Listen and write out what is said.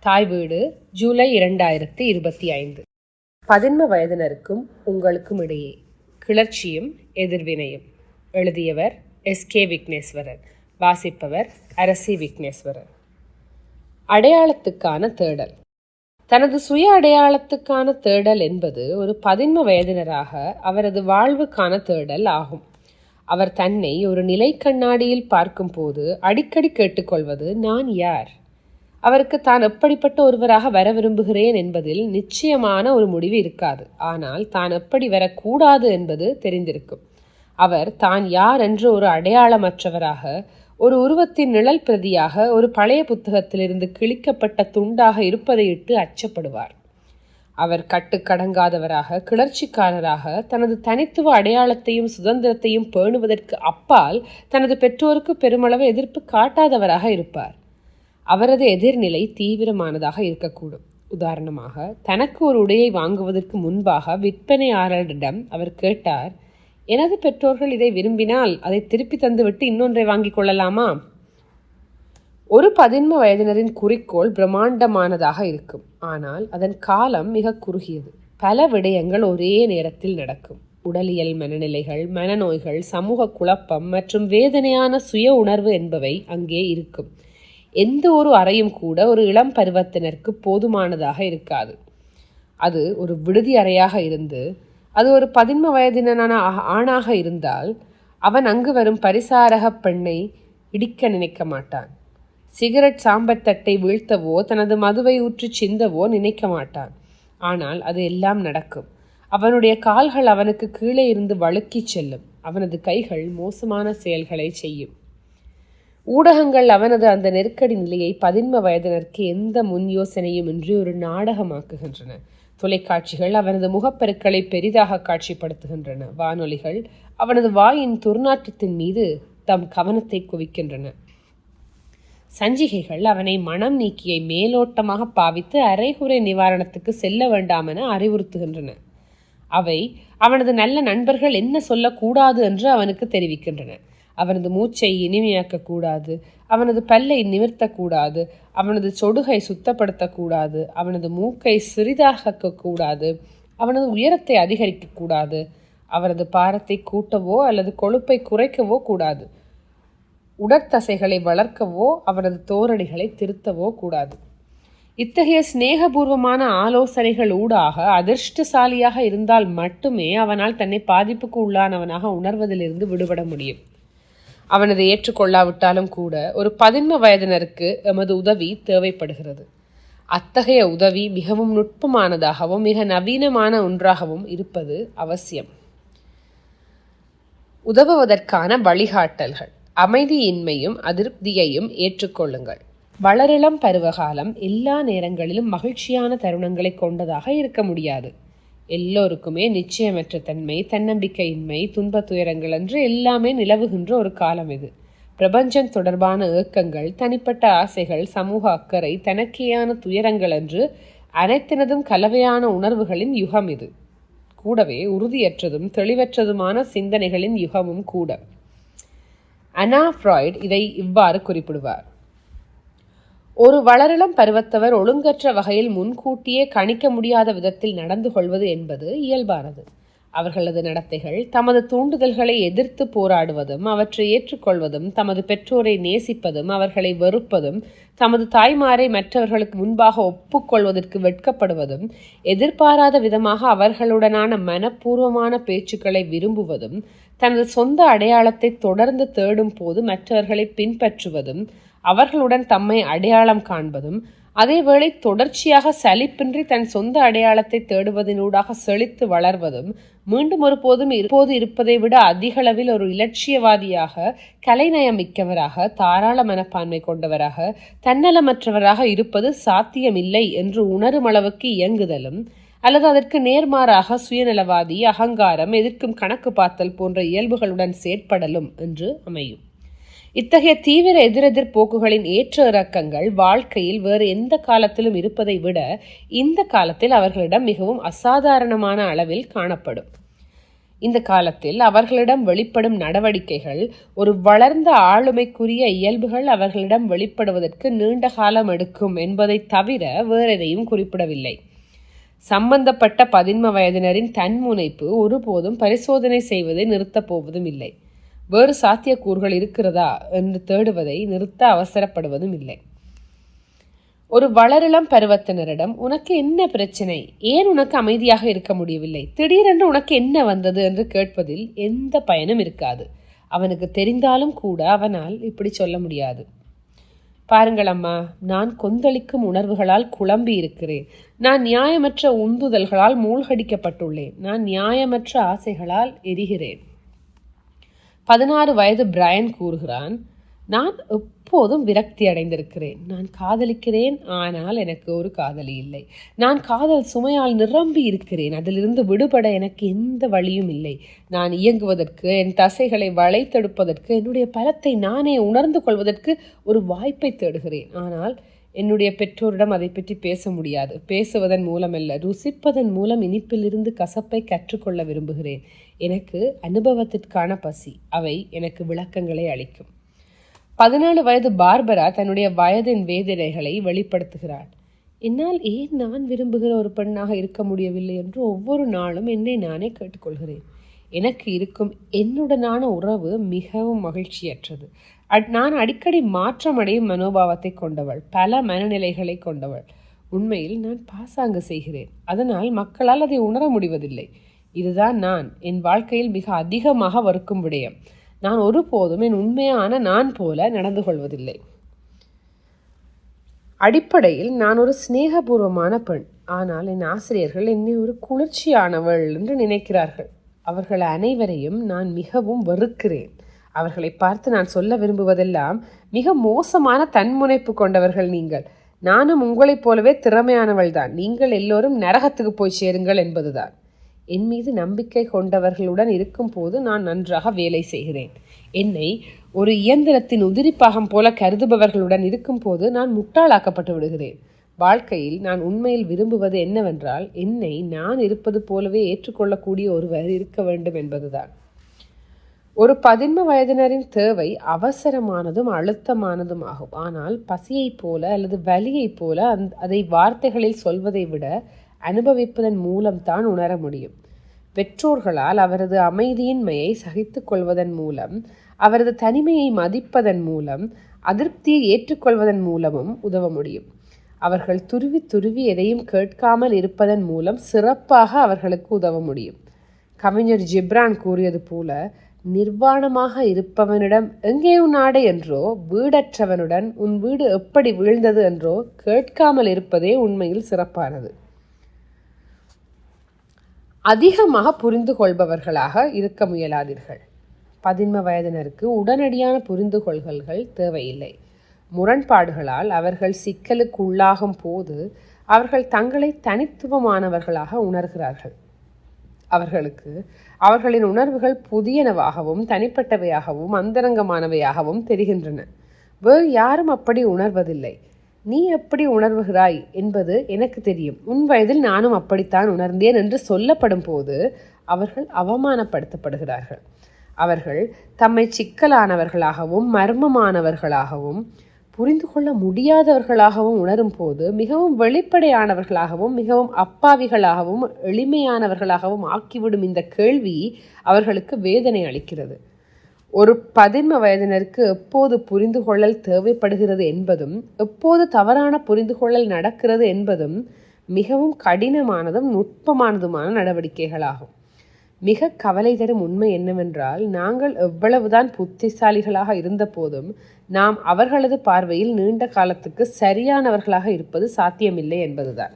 தாய் வீடு ஜூலை இரண்டாயிரத்தி இருபத்தி ஐந்து. பதின்ம வயதினருக்கும் உங்களுக்கும் இடையே கிளர்ச்சியும் எதிர்வினையும். எழுதியவர் எஸ். கே. விக்னேஸ்வரன். வாசிப்பவர் அரசி விக்னேஸ்வரன். அடையாளத்துக்கான தேடல். தனது சுய அடையாளத்துக்கான தேடல் என்பது ஒரு பதின்ம வயதினராக அவரது வாழ்வுக்கான தேடல் ஆகும். அவர் தன்னை ஒரு நிலை கண்ணாடியில் பார்க்கும்போது அடிக்கடி கேட்டுக்கொள்வது நான் யார்? அவருக்கு தான் எப்படிப்பட்ட ஒருவராக வர விரும்புகிறேன் என்பதில் நிச்சயமான ஒரு முடிவு இருக்காது. ஆனால் தான் எப்படி வரக்கூடாது என்பது தெரிந்திருக்கும். அவர் தான் யார் என்று ஒரு அடையாளமற்றவராக ஒரு உருவத்தின் நிழல் பிரதியாக ஒரு பழைய புத்தகத்திலிருந்து கிழிக்கப்பட்ட துண்டாக இருப்பதையிட்டு அச்சப்படுவார். அவர் கட்டுக்கடங்காதவராக கிளர்ச்சிக்காரராக தனது தனித்துவ அடையாளத்தையும் சுதந்திரத்தையும் பேணுவதற்கு அப்பால் தனது பெற்றோருக்கு பெருமளவு எதிர்ப்பு காட்டாதவராக இருப்பார். அவரது எதிர்நிலை தீவிரமானதாக இருக்கக்கூடும். உதாரணமாக தனக்கு ஒரு உடையை வாங்குவதற்கு முன்பாக விற்பனையாளரிடம் அவர் கேட்டார் எனது பெற்றோர்கள் இதை விரும்பினால் அதை திருப்பி தந்துவிட்டு இன்னொன்றை வாங்கிக் கொள்ளலாமா? ஒரு பதின்ம வயதினரின் குறிக்கோள் பிரம்மாண்டமானதாக இருக்கும். ஆனால் அதன் காலம் மிக குறுகியது. பல விடயங்கள் ஒரே நேரத்தில் நடக்கும். உடலியல் மனநிலைகள் மனநோய்கள் சமூக குழப்பம் மற்றும் வேதனையான சுய உணர்வு என்பவை அங்கே இருக்கும். எந்த ஒரு அறையும் கூட ஒரு இளம் பருவத்தினருக்கு போதுமானதாக இருக்காது. அது ஒரு விடுதி அறையாக இருந்து அது ஒரு பதின்ம வயதினனான ஆணாக இருந்தால் அவன் அங்கு வரும் பரிசாரக பெண்ணை இடிக்க நினைக்க மாட்டான். சிகரெட் சாம்பத்தட்டை வீழ்த்தவோ தனது மதுவை ஊற்றி சிந்தவோ நினைக்க மாட்டான். ஆனால் அது எல்லாம் நடக்கும். அவனுடைய கால்கள் அவனுக்கு கீழே இருந்து வழுக்கிச் செல்லும். அவனது கைகள் மோசமான செயல்களை செய்யும். ஊடகங்கள் அவனது அந்த நெருக்கடி நிலையை பதின்ம வயதினருக்கு எந்த முன் யோசனையும் இன்றி ஒரு நாடகமாக்குகின்றன. தொலைக்காட்சிகள் அவனது முகப்பெருக்களை பெரிதாக காட்சிப்படுத்துகின்றன. வானொலிகள் அவனது வாயின் துர்நாற்றத்தின் மீது தம் கவனத்தை குவிக்கின்றன. சஞ்சிகைகள் அவனை மனம் நீக்கியை மேலோட்டமாக பாவித்து அரைகுறை நிவாரணத்துக்கு செல்ல வேண்டாம் என அறிவுறுத்துகின்றன. அவை அவனது நல்ல நண்பர்கள் என்ன சொல்லக்கூடாது என்று அவனுக்கு தெரிவிக்கின்றன. அவனது மூச்சை இனிமையாக்கக்கூடாது. அவனது பல்லை நிமிர்த்தக்கூடாது. அவனது சொடுகை சுத்தப்படுத்தக்கூடாது. அவனது மூக்கை சிறிதாகக்கூடாது அவனது உயரத்தை அதிகரிக்கக்கூடாது. அவரது பாரத்தை கூட்டவோ அல்லது கொழுப்பை குறைக்கவோ கூடாது. உடற்தசைகளை வளர்க்கவோ அவரது தோரணிகளை திருத்தவோ கூடாது. இத்தகைய சிநேகபூர்வமான ஆலோசனைகள் ஊடாக அதிர்ஷ்டசாலியாக இருந்தால் மட்டுமே அவனால் தன்னை பாதிப்புக்கு உள்ளானவனாக உணர்வதிலிருந்து விடுபட முடியும். அவனது ஏற்றுக்கொள்ளாவிட்டாலும் கூட ஒரு பதின்ம வயதினருக்கு எமது உதவி தேவைப்படுகிறது. அத்தகைய உதவி மிகவும் நுட்பமானதாகவும் மிக நவீனமான ஒன்றாகவும் இருப்பது அவசியம். உதவுவதற்கான வழிகாட்டல்கள். அமைதியின்மையும் அதிருப்தியையும் ஏற்றுக்கொள்ளுங்கள். வளரிளம் பருவகாலம் எல்லா நேரங்களிலும் மகிழ்ச்சியான தருணங்களை கொண்டதாக இருக்க முடியாது. எல்லோருக்குமே நிச்சயமற்ற தன்மை தன்னம்பிக்கையின்மை துன்ப துயரங்கள் என்று எல்லாமே நிலவுகின்ற ஒரு காலம் இது. பிரபஞ்சம் தொடர்பான ஏக்கங்கள் தனிப்பட்ட ஆசைகள் சமூக அக்கறை தனக்கேயான துயரங்கள் என்று அனைத்தினதும் கலவையான உணர்வுகளின் யுகம் இது. கூடவே உறுதியற்றதும் தெளிவற்றதுமான சிந்தனைகளின் யுகமும் கூட. அனா ஃப்ராய்ட் இதை இவ்வாறு குறிப்பிடுவார். ஒரு வளரிளம் பருவத்தவர் ஒழுங்கற்ற வகையில் முன்கூட்டியே கணிக்க முடியாத விதத்தில் நடந்து கொள்வது என்பது இயல்பானது. அவர்களது நடத்தைகள் தமது தூண்டுதல்களை எதிர்த்து போராடுவதும் அவற்றை ஏற்றுக்கொள்வதும் தமது பெற்றோரை நேசிப்பதும் அவர்களை வெறுப்பதும் தமது தாய்மாரை மற்றவர்களுக்கு முன்பாக ஒப்புக்கொள்வதற்கு வெட்கப்படுவதும் எதிர்பாராத விதமாக அவர்களுடனான மனப்பூர்வமான பேச்சுக்களை விரும்புவதும் தனது சொந்த அடையாளத்தை தொடர்ந்து தேடும் போது மற்றவர்களை பின்பற்றுவதும் அவர்களுடன் தம்மை அடையாளம் காண்பதும் அதேவேளை தொடர்ச்சியாக சலிப்பின்றி தன் சொந்த அடையாளத்தை தேடுவதனூடாக செழித்து வளர்வதும் மீண்டும் ஒருபோதும் இப்போது இருப்பதை விட அதிகளவில் ஒரு இலட்சியவாதியாக கலைநயமிக்கவராக தாராள மனப்பான்மை கொண்டவராக தன்னலமற்றவராக இருப்பது சாத்தியமில்லை என்று உணரும் அளவுக்கு இயங்குதலும் அல்லது அதற்கு நேர்மாறாக சுயநலவாதி அகங்காரம் எதிர்க்கும் கணக்கு பார்த்தல் போன்ற இயல்புகளுடன் செயற்படலும் என்று அமையும். இத்தகைய தீவிர எதிரெதிர் போக்குகளின் ஏற்ற இறக்கங்கள் வாழ்க்கையில் வேறு எந்த காலத்திலும் இருப்பதை விட இந்த காலத்தில் அவர்களிடம் மிகவும் அசாதாரணமான அளவில் காணப்படும். இந்த காலத்தில் அவர்களிடம் வெளிப்படும் நடவடிக்கைகள் ஒரு வளர்ந்த ஆளுமைக்குரிய இயல்புகள் அவர்களிடம் வெளிப்படுவதற்கு நீண்ட காலம் எடுக்கும் என்பதை தவிர வேறெதையும் குறிப்பிடவில்லை. சம்பந்தப்பட்ட பதின்ம வயதினரின் தன்முனைப்பு ஒருபோதும் பரிசோதனை செய்வதை நிறுத்தப் போவதும் இல்லை. வேறு சாத்தியக்கூறுகள் இருக்கிறதா என்று தேடுவதை நிறுத்த அவசரப்படுவதும் இல்லை. ஒரு வளரிளம் பருவத்தினரிடம் உனக்கு என்ன பிரச்சனை? ஏன் உனக்கு அமைதியாக இருக்க முடியவில்லை? திடீரென்று உனக்கு என்ன வந்தது என்று கேட்பதில் எந்த பயனும் இருக்காது. அவனுக்கு தெரிந்தாலும் கூட அவனால் இப்படி சொல்ல முடியாது. பாருங்கள் அம்மா நான் கொந்தளிக்கும் உணர்வுகளால் குழம்பி இருக்கிறேன். நான் நியாயமற்ற உந்துதல்களால் மூழ்கடிக்கப்பட்டுள்ளேன். நான் நியாயமற்ற ஆசைகளால் எரிகிறேன். பதினாறு வயது பிரையன் கூறுகிறான் நான் எப்போதும் விரக்தி அடைந்திருக்கிறேன். நான் காதலிக்கிறேன் ஆனால் எனக்கு ஒரு காதலி இல்லை. நான் காதல் சுமையால் நிரம்பி இருக்கிறேன். அதிலிருந்து விடுபட எனக்கு எந்த வழியும் இல்லை. நான் இயங்குவதற்கு என் தசைகளை வளைத்தெடுப்பதற்கு என்னுடைய பலத்தை நானே உணர்ந்து கொள்வதற்கு ஒரு வாய்ப்பை தேடுகிறேன். ஆனால் என்னுடைய பெற்றோரிடம் அதை பற்றி பேச முடியாது. பேசுவதன் மூலமல்ல. ருசிப்பதன் மூலம் இனிப்பிலிருந்து கசப்பை கற்றுக்கொள்ள விரும்புகிறேன். எனக்கு அனுபவத்திற்கான பசி. அவை எனக்கு விளக்கங்களை அளிக்கும். பதினேழு வயது பார்பரா தன்னுடைய வயதின் வேதனைகளை வெளிப்படுத்துகிறாள். என்னால் ஏன் நான் விரும்புகிற ஒரு பெண்ணாக இருக்க முடியவில்லை? என்று ஒவ்வொரு நாளும் என்னை நானே கேட்டுக்கொள்கிறேன். எனக்கு இருக்கும் என்னுடனான உறவு மிகவும் மகிழ்ச்சியற்றது. நான் அடிக்கடி மாற்றமடையும் மனோபாவத்தை கொண்டவள். பல மனநிலைகளை கொண்டவள். உண்மையில் நான் பாசாங்கு செய்கிறேன். அதனால் மக்களால் அதை உணர முடிவதில்லை. இதுதான் நான். என் வாழ்க்கையில் மிக அதிகமாக வறுக்கும் விடயம். நான் ஒருபோதும் என் உண்மையான நான் போல நடந்து கொள்வதில்லை. அடிப்படையில் நான் ஒரு சிநேகபூர்வமான பெண். ஆனால் என் ஆசிரியர்கள் என்னை ஒரு குளிர்ச்சியானவள் என்று நினைக்கிறார்கள். அவர்கள் அனைவரையும் நான் மிகவும் வெறுக்கிறேன். அவர்களை பார்த்து நான் சொல்ல விரும்புவதெல்லாம் மிக மோசமான தன்முனைப்பு கொண்டவர்கள் நீங்கள். நானும் உங்களைப் போலவே திறமையானவள் தான் நீங்கள் எல்லோரும் நரகத்துக்கு போய் சேருங்கள் என்பதுதான். என் மீது நம்பிக்கை கொண்டவர்களுடன் இருக்கும் போது நான் நன்றாக வேலை செய்கிறேன். என்னை ஒரு இயந்திரத்தின் உதிரிப்பாகம் போல கருதுபவர்களுடன் இருக்கும் போது நான் முட்டாளாக்கப்பட்டு விடுகிறேன். வாழ்க்கையில் நான் உண்மையில் விரும்புவது என்னவென்றால் என்னை நான் இருப்பது போலவே ஏற்றுக்கொள்ளக்கூடிய ஒருவர் இருக்க வேண்டும் என்பதுதான். ஒரு பதின்ம வயதினரின் தேவை அவசரமானதும் அழுத்தமானதும் ஆகும். ஆனால் பசியைப் போல அல்லது வலியைப் போல அந் அதை வார்த்தைகளில் சொல்வதை விட அனுபவிப்பதன் மூலம்தான் உணர முடியும். பெற்றோர்களால் அவரது அமைதியின்மையை சகித்து கொள்வதன் மூலம் அவரது தனிமையை மதிப்பதன் மூலம் அதிருப்தியை ஏற்றுக்கொள்வதன் மூலமும் உதவ முடியும். அவர்கள் துருவி துருவி எதையும் கேட்காமல் இருப்பதன் மூலம் சிறப்பாக அவர்களுக்கு உதவ முடியும். கவிஞர் ஜிப்ரான் கூறியது போல நிர்வாணமாக இருப்பவனிடம் எங்கே உன் ஆடை? என்றோ வீடற்றவனுடன் உன் வீடு எப்படி வீழ்ந்தது? என்றோ கேட்காமல் இருப்பதே உண்மையில் சிறப்பானது. அதிகமாக புரிந்து கொள்பவர்களாக இருக்க முயலாதீர்கள். பதின்ம வயதினருக்கு உடனடியான புரிந்து கொள்கல்கள் தேவையில்லை. முரண்பாடுகளால் அவர்கள் சிக்கலுக்கு உள்ளாகும் போது அவர்கள் தங்களை தனித்துவமானவர்களாக உணர்கிறார்கள். அவர்களுக்கு அவர்களின் உணர்வுகள் புதியனவாகவும் தனிப்பட்டவையாகவும் அந்தரங்கமானவையாகவும் தெரிகின்றன. வேறு யாரும் அப்படி உணர்வதில்லை. நீ எப்படி உணர்வுகிறாய் என்பது எனக்கு தெரியும். உன் வயதில் நானும் அப்படித்தான் உணர்ந்தேன் என்று சொல்லப்படும் போது அவர்கள் அவமானப்படுத்தப்படுகிறார்கள். அவர்கள் தம்மை சிக்கலானவர்களாகவும் மர்மமானவர்களாகவும் புரிந்து கொள்ள முடியாதவர்களாகவும் உணரும் போது மிகவும் வெளிப்படையானவர்களாகவும் மிகவும் அப்பாவிகளாகவும் எளிமையானவர்களாகவும் ஆக்கிவிடும் இந்த கேள்வி அவர்களுக்கு வேதனை அளிக்கிறது. ஒரு பதின்ம வயதினருக்கு எப்போது புரிந்து கொள்ளல் தேவைப்படுகிறது என்பதும் எப்போது தவறான புரிந்து கொள்ளல் நடக்கிறது என்பதும் மிகவும் கடினமானதும் நுட்பமானதுமான நடவடிக்கைகளாகும். மிக கவலை தரும் உண்மை என்னவென்றால் நாங்கள் எவ்வளவுதான் புத்திசாலிகளாக இருந்த போதும் நாம் அவர்களது பார்வையில் நீண்ட காலத்துக்கு சரியானவர்களாக இருப்பது சாத்தியமில்லை என்பதுதான்.